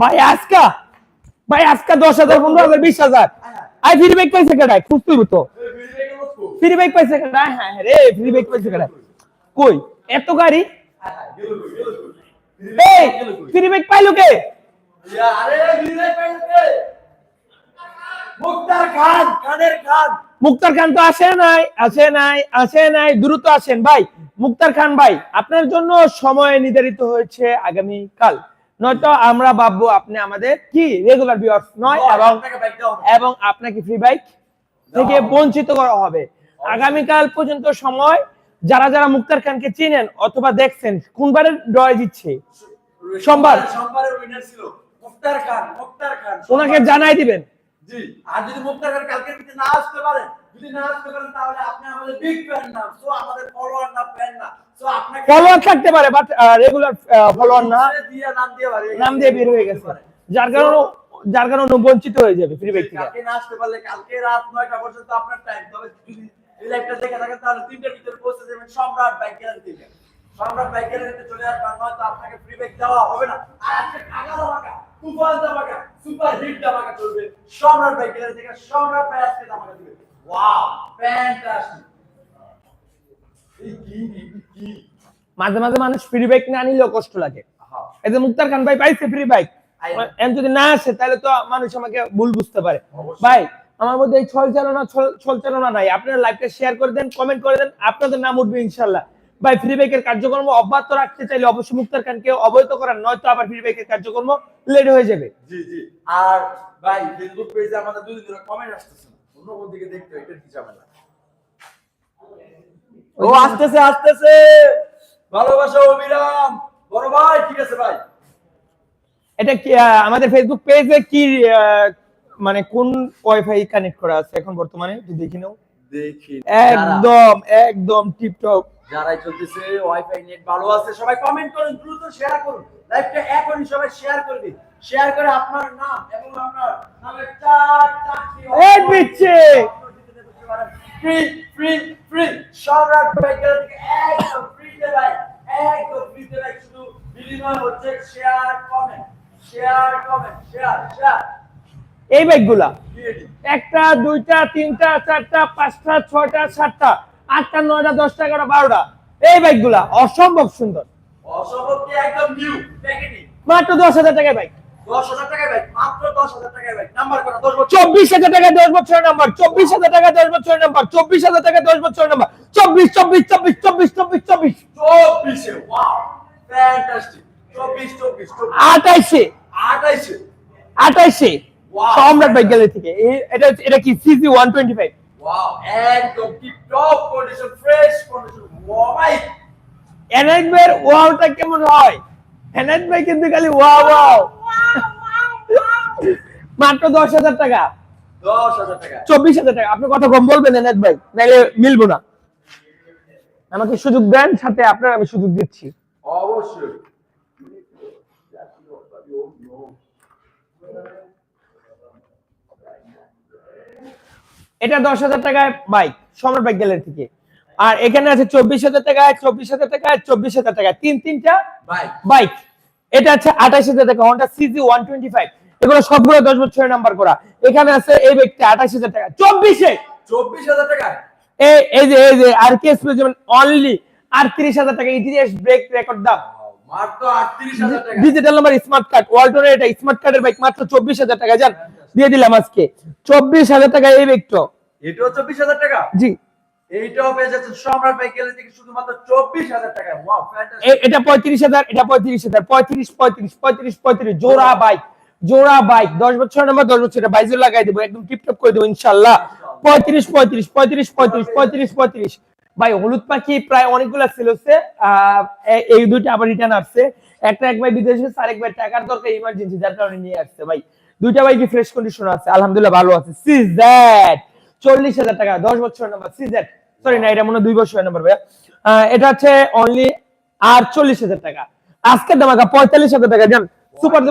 ভাই ভাই, আজকা দশ হাজার, পনেরো হাজার, বিশ হাজার। পাইছে ফ্রি হ্যাঁ হ্যাঁ পাইলো কে মুক্তার খান খান মুক্তার খান তো আসে নাই আসে নাই আসে নাই, দ্রুত আসেন। ভাই, মুক্তার খান ভাই, আপনার জন্য সময় নির্ধারিত হয়েছে আগামী কাল নয়তো আমরা ভাববো আপনি আমাদের কি রেগুলার ভিউয়ার্স নয় এবং। এবং আপনাকে ফ্রি বাইক থেকে বঞ্চিত করা হবে। আগামীকাল পর্যন্ত সময় যারা যারা মুক্তার খানকে চিনেন অথবা দেখছেন কোনবারের ড্রয় দিচ্ছে? সোমবার। সোমবারের উইনার ছিল মুক্তার খান মুক্তার খান ওনাকে জানাই দিবেন। জি আর যদি মুক্তার খান ভিতরে না আসতে পারেন যদি না আসতে পারেন তাহলে আপনি আমাদের বিগ ফ্যান না। সো আমাদের ফলোয়ার না ফ্যান না। সো আপনাকে ফলোয়ার থাকতে পারে বাট রেগুলার ফলোয়ার না। দিয়ে নাম দিয়ে বাড়ি নাম দিয়ে বের হয়ে গেছে। যার কারণে যার কারণে বঞ্চিত হয়ে যাবে ফ্রি থেকে কালকে না আসতে পারলে কালকে রাত নয়টা পর্যন্ত আপনার টাইম তবে যদি এই লাইভটা দেখে থাকেন তাহলে তিনটার ভিতরে পৌঁছে যাবেন সম্রাট বাইক গ্যালারি থেকে সম্রাট বাইক গ্যালারিতে চলে আসবেন নয়তো আপনাকে ফ্রি বাইক দেওয়া হবে না। আর আজকে টাকা ধামাকা তুফান ধামাকা সুপার হিট ধামাকা চলবে। সম্রাট বাইক গ্যালারি থেকে সম্রাট ভাই আজকে ধামাকা দিবে। মাঝে মাঝে মানুষ ফ্রি বাইক না নিলেও কষ্ট লাগে। এই যে মুক্তার খান ভাই পাইছে ফ্রি বাইক এম যদি না আসে তাহলে তো মানুষ আমাকে ভুল বুঝতে পারে। ভাই আমার মধ্যে এই ছল চালনা ছল- চালনা নাই। আপনারা লাইভটা শেয়ার করে দেন কমেন্ট করে দেন আপনাদের নাম উঠবে ইনশাল্লাহ ভাই ফ্রি বাইকের কার্যক্রম অব্যাহত রাখতে চাইলে অবশ্যই মুক্তার খানকে অবহিত করার নয়তো আবার ফ্রি বাইকের কার্যক্রম লেট হয়ে যাবে। জি জি। আর ভাই ফেসবুক পেজে আমাদের দুদিন ধরে কমেন্ট আসতেছে। অন্য কোন দিকে দেখতে এটা কি ঝামেলা? ও আসতেছে আসতেছে! ভালোবাসা অবিরাম বড় ভাই ঠিক আছে ভাই। এটা কি আমাদের ফেসবুক পেজে কি মানে কোন ওয়াইফাই কানেক্ট করা আছে এখন বর্তমানে? একটু দেখি নাও। দেখি। একদম একদম টিপটপ যারাই চলতেছে ওয়াইফাই নেট ভালো আছে সবাই কমেন্ট করুন দ্রুত শেয়ার করুন। লাইভটা এখনই সবাই শেয়ার করে দিন। শেয়ার করে আপনার নাম এবং আপনার নামের চার চারটি এই পিচ্ছে! Free free free Samrat biker থেকে একদম ফ্রি তে ভাই একদম ফ্রি তে ভাই শুধু বিনিময় হচ্ছে share comment share comment share share এই বাইকগুলা একটা দুইটা তিনটা চারটা পাঁচটা ছয়টা সাতটা। আটটা নয়টা দশটা এগারোটা বারোটা। এই বাইকগুলা অসম্ভব সুন্দর। অসম্ভব কি একদম নিউ প্যাকেটিং। মাত্র দশ হাজার টাকায় বাইক। চব্বিশ হাজার টাকা দশ বছরের নাম্বার চব্বিশ হাজার টাকা দশ বছরের নাম্বার চব্বিশ হাজার টাকা দশ বছরের নাম্বার চব্বিশ চব্বিশ চব্বিশ চব্বিশ চব্বিশ চব্বিশ। চব্বিশে চব্বিশ চব্বিশ চব্বিশ। আঠাইশে আঠাইশে আঠাইশে সম্রাট বাইক গ্যালারি থেকে। এ- এটা এটা কি CC one twenty five wow একদম tip top condition fresh condition wow ভাই এনআইট ভাইয়ের ওয়াওটা কেমন হয়? এনআইট ভাই কিন্তু খালি ওয়াও ওয়াও মাত্র দশ হাজার টাকা। দশ হাজার টাকা। চব্বিশ হাজার টাকা। আপনি কথা কম বলবেন এনায়ত ভাই নাইলে মিলবো না। আমাকে সুযোগ দেন সাথে আপনার আমি সুযোগ দিচ্ছি। অবশ্যই। এটা দশ হাজার টাকায় বাইক সম্রাট বাইক গ্যালারি থেকে। আর এখানে আছে চব্বিশ হাজার টাকায় চব্বিশ হাজার টাকায় চব্বিশ হাজার টাকা তিন তিনটা বাইক। এটা আছে আঠাশ হাজার টাকা Honda CG one twenty five এগুলো সবগুলো দশ বছরের নাম্বার করা। এখানে আছে এই বাইকটা আঠাশ হাজার টাকা। চব্বিশে! চব্বিশ হাজার টাকা এই যে এই যে আর কে যেমন অনলি আটত্রিশ হাজার টাকা ইটিএস ব্রেক রেকর্ড দাম। ডিজিটাল নাম্বার স্মার্ট কার্ড ওয়ালটনের এটা স্মার্ট কার্ডের বাইক মাত্র চব্বিশ হাজার টাকা যান দিয়ে দিলাম আজকে। চব্বিশ হাজার টাকা এই বাইকটা এটাও চব্বিশ হাজার টাকা? জি। এইটাও পেয়ে যাচ্ছেন সম্রাট বাইক গ্যালারি থেকে শুধুমাত্র চব্বিশ হাজার টাকা। ওয়াও ফ্যান্টাস্টিক এ- এটা পঁয়ত্রিশ হাজার এটা পঁয়ত্রিশ হাজার পঁয়ত্রিশ পঁয়ত্রিশ পঁয়ত্রিশ পঁয়ত্রিশ জোড়া বাইক জোড়া বাইক। দশ বছর নাম্বার দশ বছর এটা লাগাই দেবো একদম টিপটপ করে দেবো ইনশাল্লাহ। পঁয়ত্রিশ পঁয়ত্রিশ পঁয়ত্রিশ পঁয়ত্রিশ পঁয়ত্রিশ পঁয়ত্রিশ। ভাই হলুদ পাখি প্রায় অনেকগুলা হচ্ছে। আহ, এই দুইটা আবার রিটার্ন আসছে। একটা এক ভাই বিদেশে আরেক ভাই টাকার দরকার ইমার্জেন্সি যার কারণে নিয়ে আসছে ভাই। দুইটা বাইক ফ্রেশ কন্ডিশন আছে, আলহামদুলিল্লাহ ভালো আছে। সিজেড চল্লিশ হাজার টাকা, দশ বছর নাম্বার সিজেড সরি না, এটা মনে দুই বছরের নাম্বার ভাইয়া। এটা হচ্ছে অনলি আর চল্লিশ হাজার টাকা। আজকের দামাকা পঁয়তাল্লিশ হাজার টাকা, জান সুপার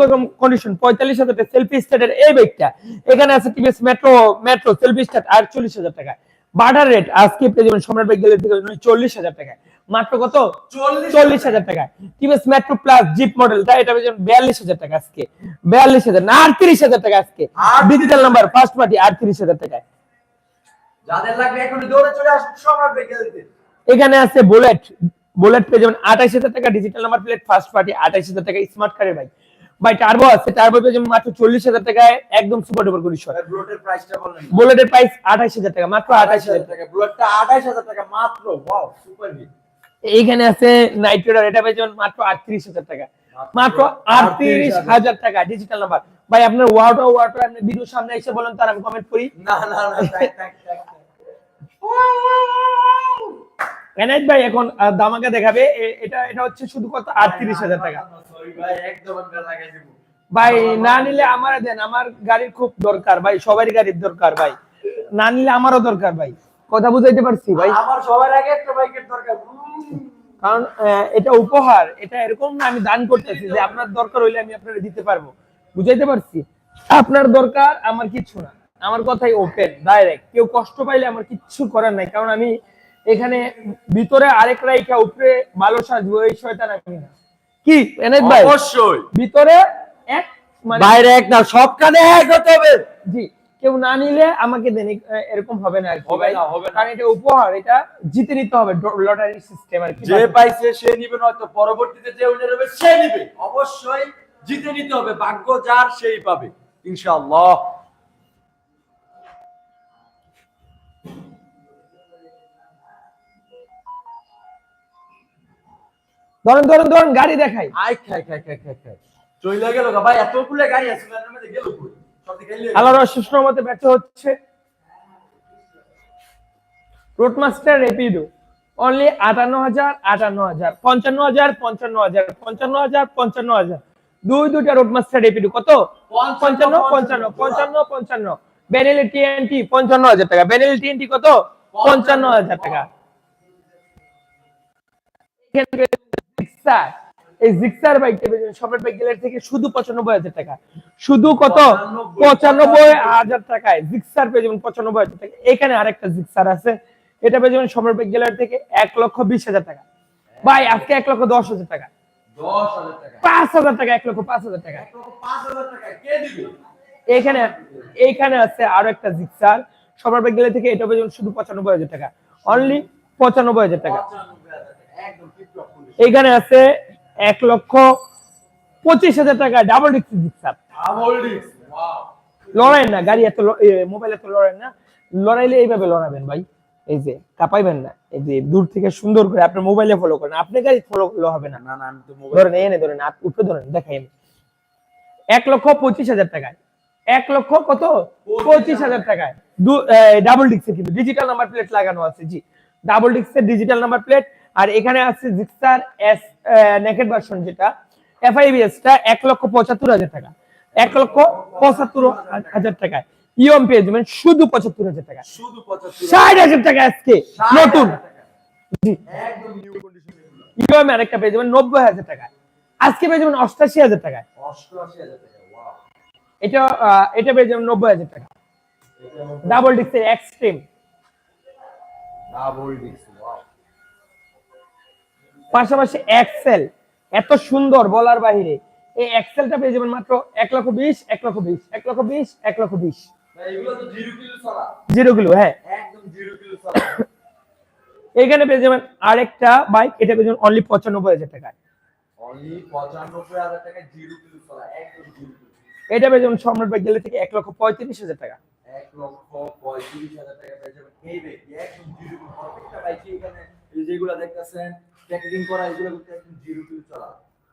কন্ডিশন পঁয়তাল্লিশ হাজার টাকা সেলফি স্টার্টের এই বাইকটা এখানে আছে TVS metro metro selfie start আর চল্লিশ হাজার টাকা। বাটার রেট আজকে পেয়ে যাবেন সম্রাট বাইক থেকে চল্লিশ হাজার টাকা মাত্র কত? চল্লিশ হাজার টাকায়। টিভিএস মেট্রো প্লাস জিপ মডেলটা এটা পেয়ে বিয়াল্লিশ হাজার টাকা আজকে। বিয়াল্লিশ হাজার না আটত্রিশ হাজার টাকা আজকে। ডিজিটাল নাম্বার ফার্স্ট পার্টি আটত্রিশ হাজার টাকায়। যাদের লাগবে এখন দৌড়ে চলে আসুন সম্রাট গ্যালারিতে। এখানে আছে বুলেট বুলেট পেয়ে যাবেন আঠাইশ হাজার টাকা digital number plate first party আঠাইশ হাজার টাকা স্মার্ট কারের বাইক ভাই টার্বো আছে টার্বো পেয়ে যাবেন মাত্র চল্লিশ হাজার টাকায় একদম সুপার ডুপার কন্ডিশন ভাই প্রাইসটা বলেন। বুলেটের প্রাইস আঠাইশ হাজার টাকা মাত্র আঠাইশ হাজার টাকা টাকা ব্লুটটা আঠাইশ হাজার টাকা মাত্র ওয়াও সুপার হিট এইখানে আছে নাইট রাইডার এটা পেয়ে যাবেন মাত্র আটত্রিশ হাজার টাকা। মাত্র আটত্রিশ হাজার টাকা ডিজিটাল নাম্বার ভাই আপনার ওয়ার্ড ওয়ার্ড আপনি ভিডিও সামনে এসে বলেন তার আমি কমেন্ট করি। না না না এনায়েত ভাই এখন দামাকা দেখাবে। এটা এটা হচ্ছে শুধু কত? আটত্রিশ হাজার টাকা। ভাই না নিলে আমার দেন। আমার গাড়ির খুব দরকার ভাই সবারই গাড়ির দরকার ভাই। না নিলে আমারও দরকার ভাই। কথা বুঝাইতে পারছি ভাই। আমার সবার আগে একটা বাইকের দরকার। কারণ এটা উপহার এটা এরকম না আমি দান করতেছি যে আপনার দরকার হইলে আমি আপনাকে দিতে পারব। বুঝাইতে পারছি? আপনার দরকার আমার কিচ্ছু না। আমার কথাই ওপেন ডাইরেক্ট কেউ কষ্ট পাইলে আমার কিচ্ছু করার নাই কারণ আমি এখানে ভিতরে আরেক রাইখা উপরে ভালো সাজবো এই শয়তান আমি না। কি এনায়েত ভাই? অবশ্যই। ভিতরে এক মানে বাইরে এক না সব কানে এক হতে হবে। জি। কেউ না নিলে আমাকে দেন এরকম হবে না হবে না, হবে না। কারণ এটা উপহার এটা জিতে নিতে হবে লটারি সিস্টেম আর কি যে পাইছে সে নিবে নয়তো পরবর্তীতে যে উনি নেবে সে নিবে। অবশ্যই জিতে নিতে হবে ভাগ্য যার সেই পাবে ইনশাআল্লাহ। ধরেন ধরেন ধরেন গাড়ি দেখাই। আই খাই খাই খাই খাই খাই। চইলা গেল গা ভাই এতগুলো গাড়ি আছে গেল কই? আল্লাহর অশেষ মতে ব্যর্থ হচ্ছে। রোডমাস্টার রেপিডো অনলি আটান্ন হাজার আটান্ন হাজার পঞ্চান্ন হাজার পঞ্চান্ন হাজার পঞ্চান্ন হাজার পঞ্চান্ন হাজার দুই দুইটা রোডমাস্টার রেপিডো কত? পঞ্চান্ন পঞ্চান্ন পঞ্চান্ন। পঞ্চান্ন বেনেলি টিএনটি পঞ্চান্ন হাজার টাকা। বেনেলি টিএনটি কত? পঞ্চান্ন হাজার টাকা। এই জিক্সার বাইকটা পেয়েছেন সম্রাট বাইক গ্যালারি থেকে শুধু পঁচানব্বই হাজার টাকা শুধু কত পঁচানব্বই হাজার টাকায় জিক্সার পেয়ে যাবেন পঁচানব্বই হাজার টাকা এখানে আরেকটা জিক্সার আছে এটা পেয়ে যাবেন সম্রাট বাইক গ্যালারি থেকে এক লক্ষ বিশ হাজার টাকা ভাই আজকে এক লক্ষ দশ হাজার টাকা পাঁচ হাজার টাকা এক লক্ষ পাঁচ হাজার টাকা এখানে এইখানে আছে আরও একটা জিক্সার সম্রাট বাইক গ্যালারি থেকে এটা পেয়ে শুধু পঁচানব্বই হাজার টাকা অনলি পঁচানব্বই হাজার টাকা এইখানে আছে এক লক্ষ পঁচিশ হাজার টাকা ডাবল ডিস্ক ওয়াও লড়াই না গাড়ি এত মোবাইল এত লড়াই না। লড়াইলে এইভাবে লড়াবেন ভাই। এই যে কাপাইবেন না। এই যে দূর থেকে সুন্দর করে আপনার মোবাইলে ফলো করেন। আপনি গাড়ি ফলো করলে হবে না। না না আমি তো মোবাইল ধরেন এনে ধরেন উপরে ধরেন দেখাই। এক লক্ষ পঁচিশ হাজার টাকায়। এক লক্ষ কত? পঁচিশ হাজার টাকায়। ডাবল ডিক্সের কিন্তু ডিজিটাল নাম্বার প্লেট লাগানো আছে জি। ডাবল ডিস্কের ডিজিটাল নাম্বার প্লেট আর এখানে আছে জিক্সার এস নেকেট ভার্সন যেটা এফআইবিএস টা এক লক্ষ পঁচাত্তর হাজার টাকা। এক লক্ষ পঁচাত্তর হাজার টাকায়। পেয়ে যাবেন শুধু পঁচাত্তর হাজার টাকা। ষাট হাজার টাকা আজকে। নতুন। জি। একদম নিউ কন্ডিশন ইএম আরেকটা পেয়ে যাবেন নব্বই হাজার টাকা। আজকে পেয়ে যাবেন অষ্টাশি হাজার টাকায়। এটা এটা পেয়ে যাবেন নব্বই হাজার টাকা। ডাবল ডিক্সের এক্সট্রিম ডাবল ডিস্ক পাশাপাশি এক্সেল এত সুন্দর বলার বাহিরে। এই এক্সেলটা পেয়ে যাবেন মাত্র এক লক্ষ বিশ এক লক্ষ বিশ এক লক্ষ বিশ এক লক্ষ বিশ। জিরো কিলো হ্যাঁ। এখানে পেয়ে যাবেন আরেকটা বাইক এটা পেয়ে যাবেন অনলি পঁচানব্বই হাজার টাকায়। এটা পেয়ে যাবেন সম্রাট বাইক গেলে থেকে এক লক্ষ পঁয়ত্রিশ হাজার টাকা। যেগুলা দেখতেছেন প্যাকেজিং করা এগুলো কিন্তু একদম জিরো কিলো চলা।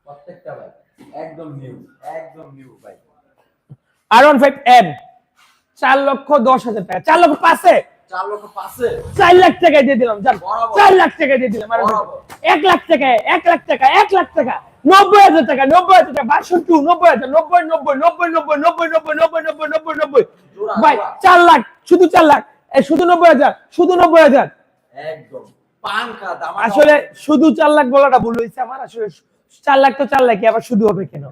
প্রত্যেকটা বাইক একদম নিউ একদম new bike R one five N চার লক্ষ দশ হাজার টাকা। চার লক্ষ পাঁচে? চার লক্ষ পাঁচে। চার লাখ টাকায় দিয়ে দিলাম চার লাখ টাকায় দিয়ে দিলাম এক লাখ টাকায় এক লাখ টাকা এক লাখ টাকা। নব্বই হাজার টাকা নব্বই হাজার টাকা নব্বই হাজার নব্বই নব্বই নব্বই নব্বই নব্বই নব্বই নব্বই নব্বই নব্বই নব্বই। ভাই চার লাখ শুধু চার লাখ। শুধু নব্বই হাজার শুধু নব্বই হাজার। একদম। আসলে শুধু চার লাখ বলাটা ভুল হয়েছে আমার আসলে চার লাখ তো চার লাখই আবার শুধু হবে কেন?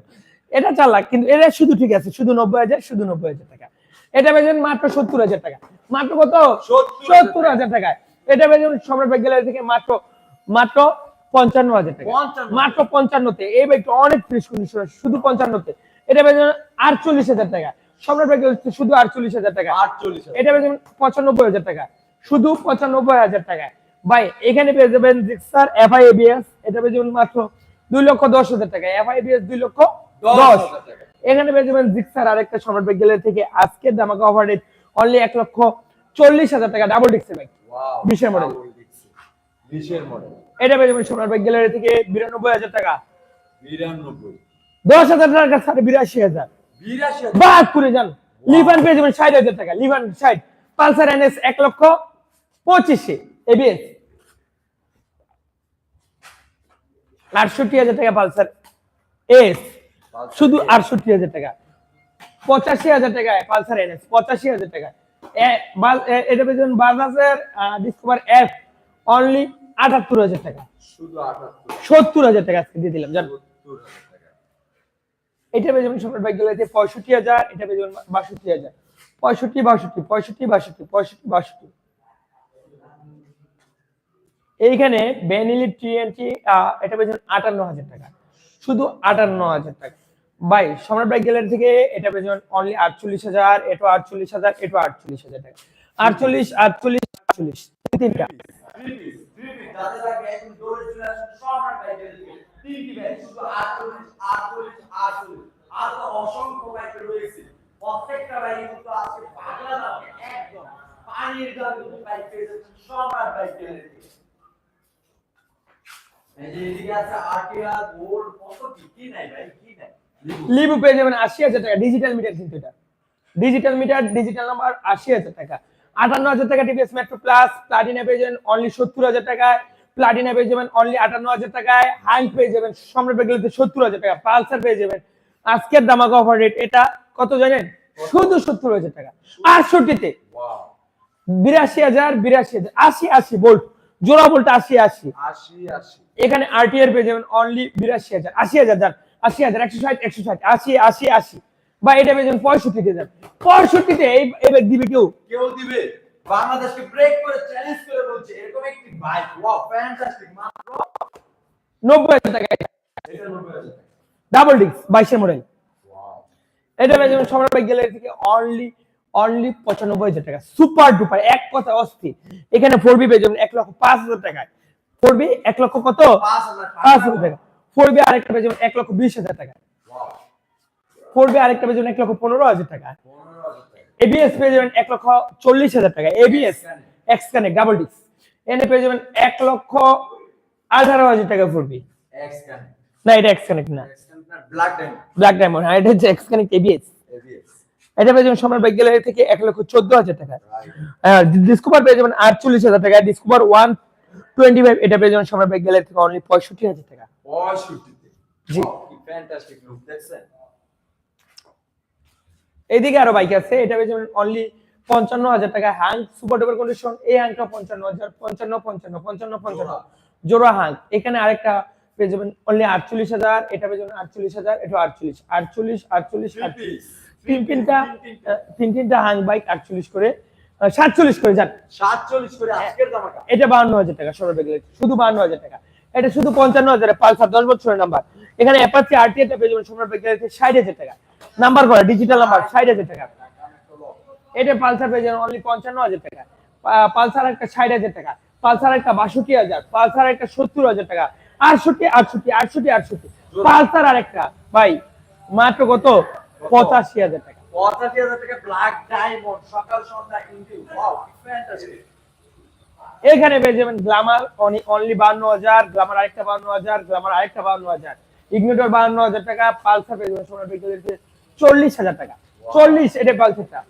এটা চার লাখ কিন্তু এটা শুধু ঠিক আছে শুধু নব্বই হাজার শুধু নব্বই হাজার টাকা। এটা পেয়েছেন মাত্র সত্তর হাজার টাকা। মাত্র কত? সত্তর হাজার টাকায় এটা পেয়েছেন সম্রাট গ্যালারি থেকে মাত্র মাত্র পঞ্চান্ন হাজার টাকা। 55 মাত্র পঞ্চান্নতে। এই বাইকটা অনেক ফ্রেশ কন্ডিশন শুধু পঞ্চান্নতে। এটা যাবেন আটচল্লিশ হাজার টাকা। সম্রাট হচ্ছে শুধু আটচল্লিশ হাজার টাকা। আটচল্লিশ এটা যাবেন পঁচানব্বই হাজার টাকা। শুধু পঁচানব্বই হাজার টাকা। ভাই এখানে পেয়ে যাবেন জিক্সার এফআই এবিএস এটা পেয়ে যাবেন মাত্র দুই লক্ষ দশ হাজার টাকা। এফআই এবিএস দুই লক্ষ দশ এখানে পেয়ে যাবেন জিক্সার আরেকটা সম্রাট বাইক গ্যালারি থেকে আজকের দামাকা অফার রেট অনলি এক লক্ষ চল্লিশ হাজার টাকা। ডাবল ডিক্সের বাইক বিশের মডেল এটা পেয়ে যাবেন সম্রাট বাইক গ্যালারি থেকে বিরানব্বই হাজার টাকা। বিরানব্বই। দশ হাজার টাকার সাথে বিরাশি হাজার। বাদ করে যান। লিভান পেয়ে যাবেন ষাট হাজার টাকা। লিভান ষাট। পালসার এনএস এক লক্ষ পঁচিশে। এবিএস আটষট্টি হাজার টাকা পালসার। এস শুধু আটষট্টি হাজার টাকা। পঁচাশি হাজার টাকায় পালসার এনএস পঁচাশি হাজার এটা পেয়ে যাবেন বাজাজের ডিসকভার এফ অনলি আটাত্তর হাজার টাকা। শুধু সত্তর হাজার টাকা আজকে দিয়ে দিলাম জান। সত্তর হাজার টাকা। এটা পেয়ে যাবেন সম্রাট বাইক পঁয়ষট্টি হাজার এটা পেয়ে যাবেন বাষট্টি হাজার। পঁয়ষট্টি বাষট্টি পঁয়ষট্টি বাষট্টি পঁয়ষট্টি বাষট্টি। এইখানে বেনিলি টিএনটি এটা পেয়ে যাবেন আটান্ন হাজার টাকা শুধু আটান্ন হাজার টাকা বাই সম্রাট বাইক গ্যালারি থেকে এটা পেয়ে যাবেন অনলি আটচল্লিশ হাজার এটা আটচল্লিশ হাজার এটা আটচল্লিশ হাজার টাকা আটচল্লিশ আটচল্লিশ আটচল্লিশ তিনটা ব্যাগ অসংখ্য বাইক রয়েছে প্রত্যেকটা বাইক কিন্তু দামে একদম পানির দামে কিন্তু বাইক পেয়ে যাচ্ছেন সম্রাট বাইকের দিকে এই যে এদিকে আছে আটিয়া গোল্ড কত কি কি নাই ভাই কি নাই লিবু পেয়ে যাবেন আশি হাজার টাকা ডিজিটাল মিটার কিন্তু এটা। ডিজিটাল মিটার ডিজিটাল নাম্বার আশি হাজার টাকা। আটান্ন হাজার টাকা টিভিএস মেট্রো প্লাস প্লাটিনা পেয়ে যাবেন অনলি সত্তর হাজার টাকায়। প্লাটিনা পেয়ে যাবেন অনলি আটান্ন হাজার টাকায়। হাইন পেয়ে যাবেন সম্রাট বেগলিতে সত্তর হাজার টাকা। পালসার পেয়ে যাবেন আজকের দামাকা অফার রেট এটা কত জানেন? শুধু সত্তর হাজার টাকা। আটষট্টিতে। বিরাশি হাজার বিরাশি হাজার আশি আশি বোল্ট। জোড়া বোল্ট আশি আশি। আশি আশি। এখানে আরটিআর পেয়ে যাবেন অনলি বিরাশি হাজার আশি হাজার যান আশি হাজার একশো ষাট একশো ষাট আশি আশি আশি। বা এটা পেয়ে যাবেন পঁয়ষট্টিতে যান পঁয়ষট্টিতে এই এবার দিবে কেউ? কেউ দিবে। বাংলাদেশকে ব্রেক করে চ্যালেঞ্জ করে বলছে এরকম একটি বাইক ওয়াও ফ্যান্টাস্টিক মাত্র নব্বই হাজার টাকা এটা হাজার ডাবল ডিস্ক বাইশের মডেল এটা পেয়ে যাবেন সম্রাট বাইক গ্যালারি থেকে অনলি অনলি পঁচানব্বই হাজার টাকা। সুপার ডুপার এক কথা অস্থির। এখানে ফোর বি পেয়ে যাবেন এক লক্ষ পাঁচ হাজার টাকায়। ফোর বি এক লক্ষ কত? পাঁচ হাজার টাকা। ফোর বি আরেকটা পেয়ে যাবেন এক লক্ষ বিশ হাজার টাকা। ওয়াও ফোর বি আরেকটা পেয়ে যাবেন এক লক্ষ পনেরো হাজার টাকা। এবিএস পেয়ে যাবেন এক লক্ষ চল্লিশ হাজার টাকা। ABS X connect double disc এনে পেয়ে যাবেন এক লক্ষ আঠারো হাজার টাকা পড়বি এক্স কানেক্ট না এটা এক্স কানেক্ট না। ব্ল্যাক ডায়মন্ড আর এটা হচ্ছে এক্স কানেক্ট এবিএস এটা পেয়ে যাবেন সম্রাট বাইক গ্যালারি থেকে এক লক্ষ চোদ্দ হাজার টাকা। ডিসকভার পেয়ে যাবেন আটচল্লিশ হাজার টাকা। ডিসকভার ওয়ান টোয়েন্টি ফাইভ এটা পেয়ে যাবেন সম্রাট বাইক গ্যালারি থেকে অনলি পঁয়ষট্টি হাজার টাকা। জি। ফ্যান্টাস্টিক লুক দেখছেন? এইদিকে আরও বাইক আছে এটা পেয়ে যাবেন অনলি পঞ্চান্ন হাজার টাকা হ্যাং সুপার ডুপার কন্ডিশন এই হ্যাংটা পঞ্চান্ন হাজার পঞ্চান্ন পঞ্চান্ন পঞ্চান্ন পঞ্চান্ন। জোড়া। হ্যাং এখানে আরেকটা পেয়ে যাবেন অনলি আটচল্লিশ হাজার এটা পেয়ে যাবেন আটচল্লিশ হাজার এটা আটচল্লিশ আটচল্লিশ আটচল্লিশ আটচল্লিশ. তিন তিনটা তিন তিনটা। হ্যাং বাইক আটচল্লিশ করে। সাতচল্লিশ করে যান। সাতচল্লিশ করে আজকের দামাকা এটা বাহান্ন হাজার টাকা সৌরভ বেগলে শুধু বাহান্ন হাজার টাকা। এটা শুধু পঞ্চান্ন হাজার পালসার দশ বছরের নাম্বার এখানে অ্যাপাচি আরটি এটা পেয়ে যাবেন সৌরভ বেগলে ষাট হাজার টাকা। নাম্বার করা ডিজিটাল নাম্বার ষাট হাজার টাকা। এটা পালসার পেয়ে যাবেন অনলি পঞ্চান্ন হাজার টাকা। পালসার একটা ষাট হাজার টাকা। পালসার একটা বাষট্টি হাজার পালসার একটা সত্তর হাজার টাকা। আটষট্টি আটষট্টি আটষট্টি আটষট্টি। পালসার আরেকটা ভাই মাত্র কত? পঁচাশি হাজার টাকা। পঁচাশি হাজার টাকা ব্ল্যাক ডায়মন্ড সকাল সন্ধ্যা ইন্ডিউ ওয়াও ফ্যান্টাস্টিক এখানে পেয়ে যাবেন গ্লামার অনলি বান্ন হাজার গ্লামার আরেকটা বান্ন হাজার গ্লামার আরেকটা বান্ন হাজার। ইগনিটর বান্ন হাজার টাকা পালসার পেয়ে যাবেন সোনার বিক্রি চল্লিশ হাজার টাকা। চল্লিশ এটা পালসারটা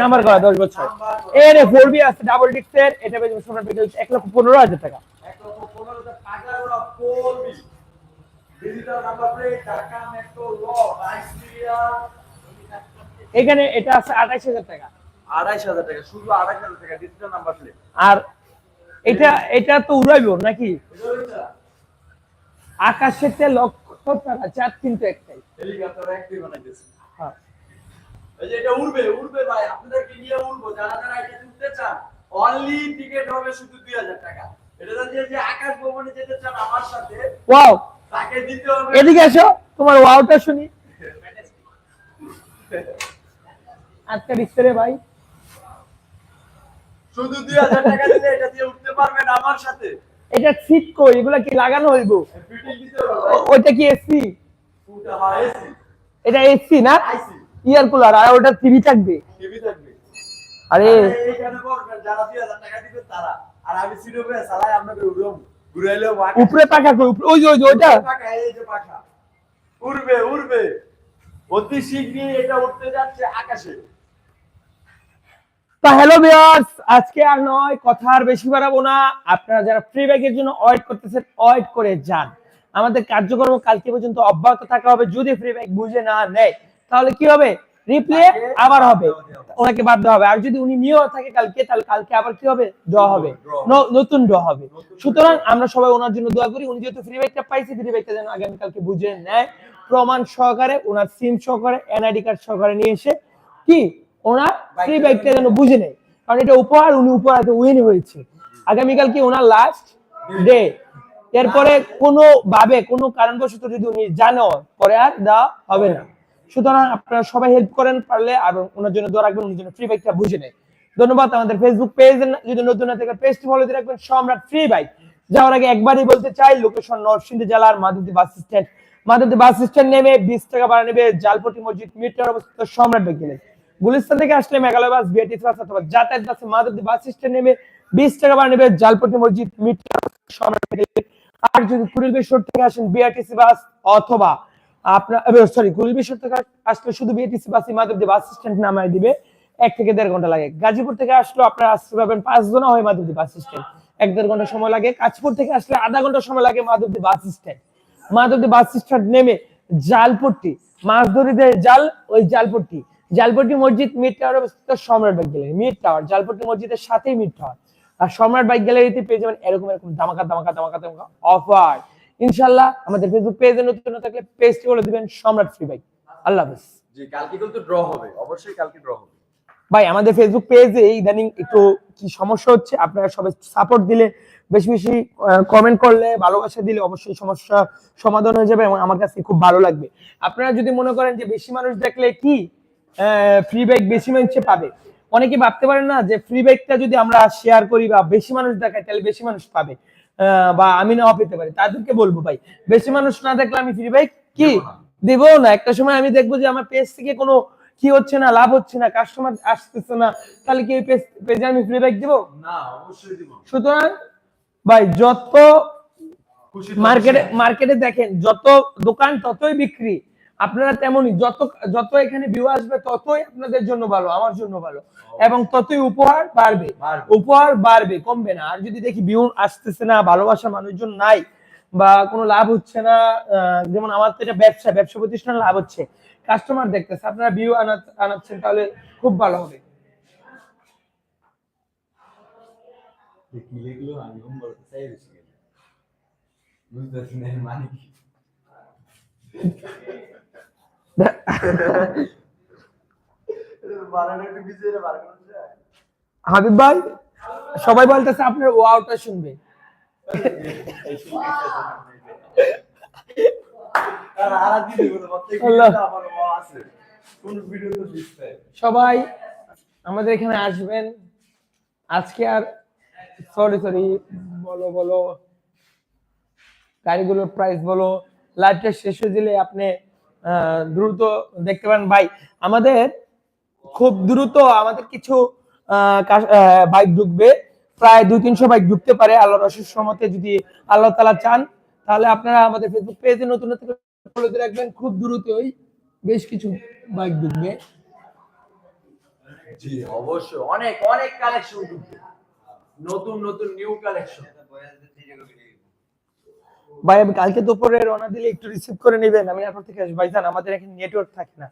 নাম্বার করা দশ বছর। এর ফোর বি আছে ডাবল ডিক্সের এটা পেয়ে যাবেন সোনার এক লক্ষ পনেরো হাজার টাকা। এক লক্ষ পনেরো হাজার টাকা ওরা পড়বি digital number plate Dhaka metro ল নাইজেরিয়া এখানে এটা আছে আঠাইশ হাজার টাকা। আড়াইশ হাজার টাকা শুধু আড়াইশ হাজার টাকা ডিজিটাল নাম্বার প্লেট আর এটা এটা তো উড়াইব নাকি? আকাশেতে লক্ষ তারা চার কিন্তু একটাই। হেলিকপ্টার একটি বানাইতেছে। হ্যাঁ। এই যে এটা উড়বে উড়বে ভাই আপনাদেরকে নিয়ে উড়বো। যারা যারা এটা উঠতে চান অনলি টিকিট হবে শুধু দুই হাজার টাকা। এটা যে যে আকাশ ভবনে যেতে চান আমার সাথে ওয়াও এদিকে এসো তোমার ওয়াওটা শুনি। আজকে দিচ্ছে ভাই। শুধু দুই হাজার টাকা দিলে এটা দিয়ে উঠতে পারবেন আমার সাথে। এটা সিট কই? এগুলা কি লাগানো হইব? ফিটিং দিতে হবে ভাই। ও- ওইটা কি এসি এটা এসি না? ইয়ার কুলার আর ওটা টিভি থাকবে? টিভি থাকবে। আরে। আরে এইখানে যারা দুই হাজার টাকা দিবে তারা। আর আমি সিডো চালাই আপনাকে উড়ম ঘুরাইলেও বাঁকা। উপরে পাখা কই? ওই যে ওই যে ওইটা? পাখা, এই যে পাখা। উড়বে উড়বে। অতি শীঘ্রই এটা উঠতে যাচ্ছে আকাশে। তো হ্যালো ভিউয়ার্স আজকে আর নয় কথা আর বেশি বাড়াবো না। আপনারা যারা ফ্রি ব্যাগের জন্য ওয়েট করতেছেন ওয়েট করে যান। আমাদের কার্যক্রম কালকে পর্যন্ত অব্যাহত থাকা হবে। যদি ফ্রি ব্যাগ বুঝে না নেয় তাহলে কি হবে? রিপ্লে আবার হবে। ওনাকে বাদ দেওয়া হবে। আর যদি উনি নিয়েও থাকে কালকে তাহলে কালকে আবার কি হবে? ড্র হবে। নতুন ড্র হবে। সুতরাং আমরা সবাই ওনার জন্য দোয়া করি। উনি যেহেতু ফ্রি ব্যাগটা পাইছে ফ্রি ব্যাগটা যেন আগামী কালকে বুঝে নেয়। প্রমাণ সহকারে ওনার সিম সহকারে এনআইডি কার্ড সহকারে নিয়ে এসে কি? ওনার ফ্রি ব্যাগটা যেন বুঝে নেয়। কারণ এটা উপহার উনি উপহার উইন হয়েছে। আগামীকাল কি ওনার লাস্ট ডে এরপরে কোনো ভাবে কোনো কারণবশত যদি উনি জানো পরে আর দেওয়া হবে না। সুতরাং আপনারা সবাই হেল্প করেন, পারলে আর ওনার জন্য দোয়া রাখবেন, উনি যেন ফ্রি বাইকটা বুঝে নেয়। ধন্যবাদ আমাদের ফেসবুক পেজ যদি নতুন না থাকে পেজটি ফলো দিয়ে রাখবেন। সম্রাট ফ্রি বাইক যাওয়ার আগে একবারই বলতে চাই লোকেশন নরসিংদী জেলার Madhabdi bus stand Madhabdi bus stand নেমে বিশ টাকা ভাড়া নেবে জালপটি মসজিদ মিটার অবস্থিত সম্রাট বাইক গেলে গুলিস্তান থেকে আসলে মেঘালয় বাস বিআরটিসি বাস অথবা যাতায়াত বাসে মাধবদী বাস স্ট্যান্ড নেমে বিশ টাকা ভাড়া নেবে জালপটি মসজিদ মিটার সম্রাট বাইক গেলে। আর যদি কুড়িল বেশর থেকে আসেন বিআরটিসি বাস অথবা আপনার সরি আসলে শুধু বিআরটিসি বাস স্ট্যান্ড নামায় দিবে। এক থেকে দেড় ঘণ্টা লাগে। গাজীপুর থেকে আপনারা আসতে পারবেন পাঁচ জনা হয় বাস স্ট্যান্ড এক দেড় ঘণ্টা সময় লাগে। থেকে আসলে আধা ঘণ্টা সময় লাগে বাস স্ট্যান্ড বাস স্ট্যান্ড নেমে মাছ ধরিতে জাল, ওই জালপট্টি। জালপট্টি মসজিদ মিড টাওয়ার অবস্থিত Samrat bike gallery. Mid tower, Jalpatti মসজিদের সাথেই মিড টাওয়ার। আর সম্রাট বাইক গ্যালারিতে পেয়ে যাবেন এরকম এরকম ধামাকা ধামাকা ধামাকা ধামাকা অফার ইনশাল্লাহ আমাদের ফেসবুক পেজে নতুন না থাকলে পেজটি বলে দিবেন সম্রাট ফ্রি বাইক আল্লাহ হাফেজ। জি কালকে কিন্তু ড্র হবে। অবশ্যই কালকে ড্র হবে। ভাই আমাদের ফেসবুক পেজে ইদানিং একটু কি সমস্যা হচ্ছে? আপনারা সবাই সাপোর্ট দিলে বেশি বেশি কমেন্ট করলে ভালোবাসা দিলে অবশ্যই সমস্যা সমাধান হয়ে যাবে এবং আমার কাছে খুব ভালো লাগবে। আপনারা যদি মনে করেন যে বেশি মানুষ দেখলে কি ফ্রি ব্যাগ বেশি মানুষে পাবে? অনেকে ভাবতে পারেন না যে ফ্রি ব্যাগটা যদি আমরা শেয়ার করি বা বেশি মানুষ দেখাই তাহলে বেশি মানুষ পাবে। বা আমি নাও পেতে পারি। তাদেরকে বলব ভাই বেশি মানুষ না দেখলে আমি ফ্রি ব্যাগ কি? দিব না। একটা সময় আমি দেখব যে আমার পেজ থেকে কোনো কি হচ্ছে না লাভ হচ্ছে না কাস্টমার আসতেছে না তাহলে কি ওই পেজে আমি ফ্রি ব্যাগ দেবো? না অবশ্যই দিব। সুতরাং ভাই যত মার্কেটে মার্কেটে দেখেন যত দোকান ততই বিক্রি। আপনারা তেমনই যত যত এখানে ভিউ আসবে ততই আপনাদের জন্য ভালো আমার জন্য ভালো। এবং ততই উপহার বাড়বে। উপহার বাড়বে কমবে না। আর যদি দেখি ভিউ আসতেছে না ভালোবাসা মানুষজন নাই বা কোনো লাভ হচ্ছে না যেমন আমার তো এটা ব্যবসা ব্যবসা প্রতিষ্ঠান লাভ হচ্ছে। কাস্টমার দেখতেছে আপনারা ভিউ আনাচ্ছেন তাহলে খুব ভালো হবে। বুঝতেছি মানে কি? হাবিব ভাই, সবাই বলতেছে আপনার ওয়াওটা শুনবে। সবাই আমাদের এখানে আসবেন। আজকে আর সরি সরি বলো বলো। গাড়িগুলোর প্রাইস বলো। লাইটটা শেষ হয়ে দিলে আপনি দ্রুত দেখতে পারেন। ভাই, আমাদের খুব দ্রুত আমাদের কিছু বাইক ঢুকবে। প্রায় দুই তিনশো বাইক ঢুকতে পারে আল্লাহর অশেষ মতে যদি আল্লাহ তালা চান। তাহলে আপনারা আমাদের ফেসবুক পেজে নতুন নতুন রাখবেন। খুব দ্রুতই বেশ কিছু বাইক ঢুকবে। জি, অবশ্যই। অনেক অনেক কালেকশন ঢুকবে। নতুন নতুন নিউ কালেকশন ভাই আমি কালকে দুপুরে রওনা দিলে একটু রিসিভ করে নেবেন। আমি এরপর থেকে আসব। ভাইজান আমাদের এখানে নেটওয়ার্ক থাকে না।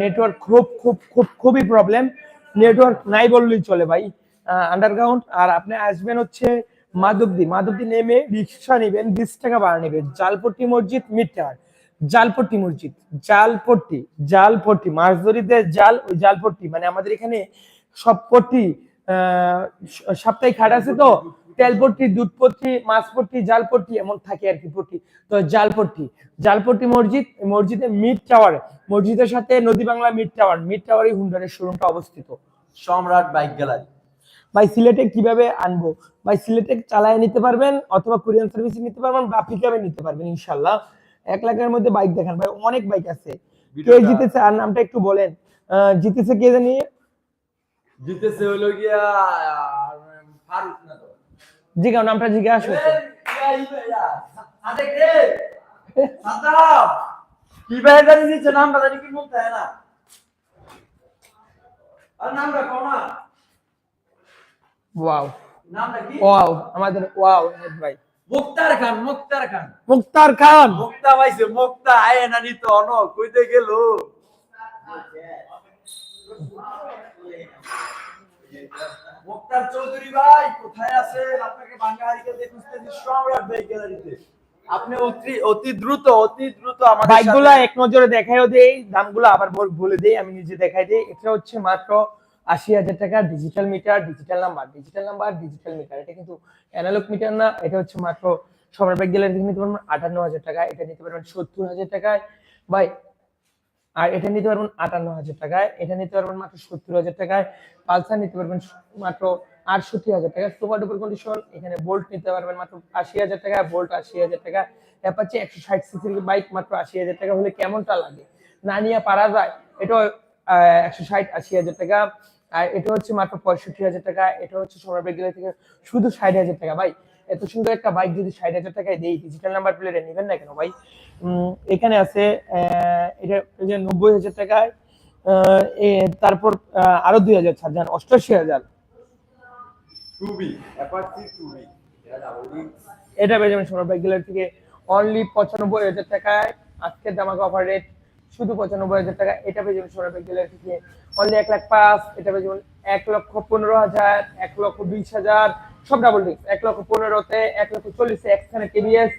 নেটওয়ার্ক খুব খুব খুব খুবই প্রবলেম নেটওয়ার্ক নাই বললেই চলে ভাই। আন্ডারগ্রাউন্ড আর আপনি আসবেন হচ্ছে মাধবদী। মাধবদী নেমে রিক্সা নেবেন বিশ টাকা ভাড়া নেবেন। জালপট্টি মসজিদ মিটার। জালপট্টি মসজিদ জালপট্টি জালপট্টি মাছ ধরিতে জাল ওই জালপট্টি। মানে আমাদের এখানে সব পট্টি আহ, সাপ্তাহিক হাট আছে তো? তেলপট্টি দুধপট্টি মাছপট্টি জালপট্টি এমন থাকে আর কি পট্টি। তো জালপট্টি জালপট্টি মসজিদ মসজিদের মিড টাওয়ার মসজিদের সাথে নদী বাংলা মিড টাওয়ার মিড টাওয়ারে হুন্ডারের শোরুমটা অবস্থিত। Samrat bike gallery. ভাই সিলেটে কীভাবে আনব? ভাই সিলেটে চালায় নিতে পারবেন অথবা কোরিয়ান সার্ভিসে নিতে পারবেন বা পিকআপে নিতে পারবেন ইনশাল্লাহ এক লাখের মধ্যে বাইক দেখান। ভাই অনেক বাইক আছে। কে জিতেছে? আর নামটা একটু বলেন। আহ, জিতেছে কে জানি? জিতেছে হলো গিয়া ফারুক জিজ্ঞাসা নামটা জিজ্ঞাসা করছে কি? ভাই জানি দিচ্ছে নামটা জানি কি বলতে হয় না। আর নামটা কও না। ওয়াও। নামটা কি? ওয়াও আমাদের ওয়াও ভাই। মুক্তার খান মুক্তার খান। মুক্তার খান। মুক্তা পাইছে মুক্তা আয় না নিত অন কইতে গেল। মুক্তার চৌধুরী ভাই, কোথায় আছেন? আপনাকে বাঙ্গাহারিকে দেখতেছি সম্রাট ভাই গ্যালারিতে। আপনি অতি অতি দ্রুত অতি দ্রুত আমাদের বাইকগুলা এক নজরে দেখাইও দেই, দামগুলো আবার বলে দেই, আমি নিজে দেখাই দিই। এটা হচ্ছে মাত্র আশি হাজার টাকা digital meter digital number digital number digital meter এটা কিন্তু অ্যানালগ মিটার না, এটা হচ্ছে মাত্র সবার বাইক গেলে নিতে আটান্ন হাজার টাকা, এটা নিতে পারবেন সত্তর হাজার টাকায়। ভাই আর এটা নিতে পারবেন আটান্ন হাজার টাকায়, এটা নিতে পারবেন মাত্র সত্তর হাজার টাকায়, পালসার নিতে পারবেন মাত্র আটষট্টি হাজার টাকা সুপার ডুপার কন্ডিশন এখানে বোল্ট নিতে পারবেন মাত্র আশি হাজার টাকা বোল্ট আশি হাজার টাকা অ্যাপাচি একশো ষাট সিসির বাইক মাত্র আশি হাজার টাকা হলে কেমনটা লাগে? না নিয়ে পারা যায়, এটা একশো ষাট আশি হাজার টাকা, আর এটা হচ্ছে মাত্র পঁয়ষট্টি হাজার টাকা, এটা হচ্ছে সোনার বেগেলা থেকে শুধু ষাট হাজার টাকা। ভাই এত সুন্দর একটা বাইক যদি ষাট হাজার টাকায় দেই ডিজিটাল নাম্বার প্লেটে নেবেন না কেন ভাই? এখানে আছে এটা যে নব্বই হাজার টাকায় এ, তারপর আরও দুই হাজার ছাড় যান অষ্টআশি হাজার। এটা পেয়ে যাবেন সোনার বাইক থেকে অনলি পঁচানব্বই হাজার টাকায় আজকের দামাকা অফার রেট শুধু পঁচানব্বই হাজার টাকা, এটা পেয়ে যাবেন সোনার বাইক গ্যালারি থেকে অনলি এক লাখ পাঁচ, এটা পেয়ে যাবেন এক লক্ষ পনেরো হাজার, এক লক্ষ বিশ হাজার, সব ডাবল ডিস্ক এক লক্ষ পনেরোতে, এক লক্ষ চল্লিশে একখানে টিভিএস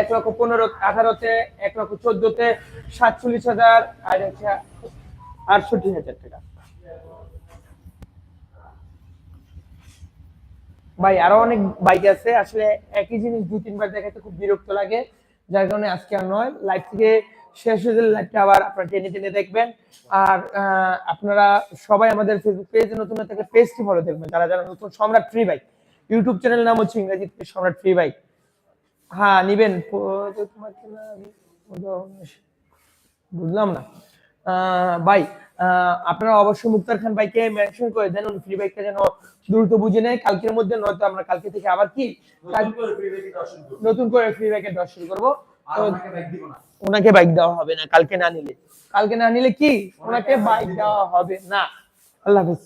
এক লক্ষ পনেরো আঠারোতে, এক লক্ষ চোদ্দতে সাতচল্লিশ হাজার, আর হচ্ছে আটষট্টি হাজার টাকা। ভাই, আরও অনেক বাইক আছে। আসলে একই জিনিস দু তিনবার দেখাতে খুব বিরক্ত লাগে। যার কারণে আজকে আর নয় লাইভ থেকে শেষ হয়ে গেলে লাইভটা আবার আপনারা টেনে টেনে দেখবেন। আর আপনারা সবাই আমাদের ফেসবুক পেজে নতুন থাকলে পেজটি ফলো দেখবেন। যারা যারা নতুন সম্রাট ফ্রি বাইক ইউটিউব চ্যানেল নাম হচ্ছে ইংরেজিতে সম্রাট ফ্রি বাইক হ্যাঁ নিবেন। বুঝলাম না। ভাই আহ, আপনারা অবশ্যই মুক্তার খান ভাইকে মেনশন করে দেন। উনি ফ্রি বাইকটা যেন দ্রুত বুঝে নেয়। কালকের মধ্যে নয়তো আমরা কালকে থেকে আবার কি? নতুন করে ফ্রি দর্শন বাইকের দশ করব। ওনাকে বাইক দেওয়া হবে না কালকে না নিলে। কালকে না নিলে কি? ওনাকে বাইক দেওয়া হবে না। আল্লাহ হাফিজ।